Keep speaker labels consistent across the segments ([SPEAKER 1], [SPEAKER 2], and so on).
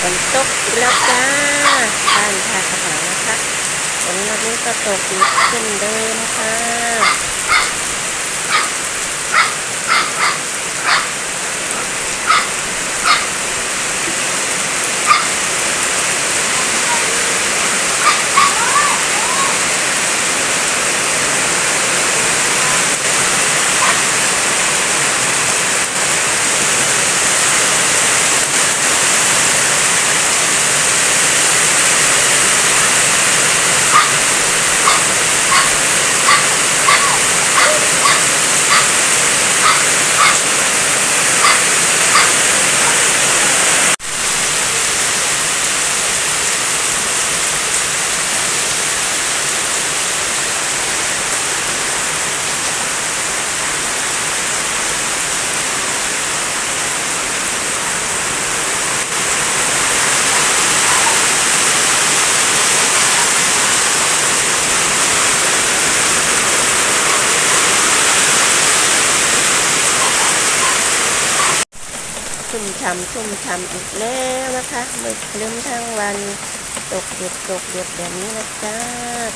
[SPEAKER 1] ฝนตกอีกแล้วจ้าบ้านท่ากระถานะคะฝนวันนี้ก็ตกอีกเช่นเดิมค่ะ ชุ่มฉ่ำชุ่มฉ่ำอีกแล้วนะคะมืดคลึ้มทั้งวันตกเด็ดตกเด็ดแบบนี้นะจ้า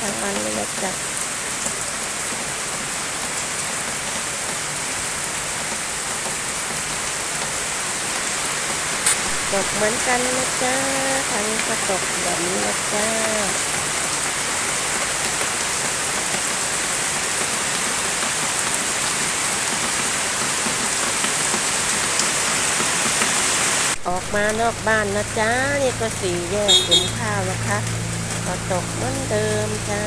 [SPEAKER 1] ทั้งวันเลยนะจ้าตกเหมือนกันนะจ้าทางนี้ก็ตกแบบนี้นะจ้า ออกมานอกบ้านนะจ๊ะนี่ก็สี่แยกขุมข้าวนะคะก็ตกเหมือนเดิมจ้า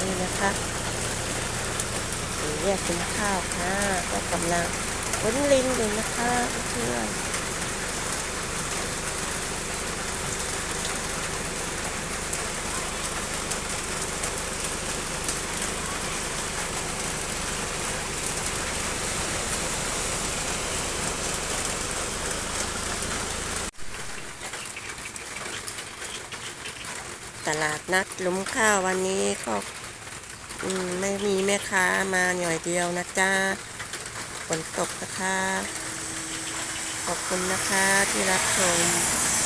[SPEAKER 1] นี่นะคะสี่แยกขุมข้าวค่ะ ก็กำลังขนลิงอยู่นะคะเพื่อน ตลาดนัดหลุมข้าววันนี้ก็ไม่มีแม่ค้ามาหน่อยเดียวนะจ้าฝนตกนะคะ ขอบคุณนะคะที่รับชม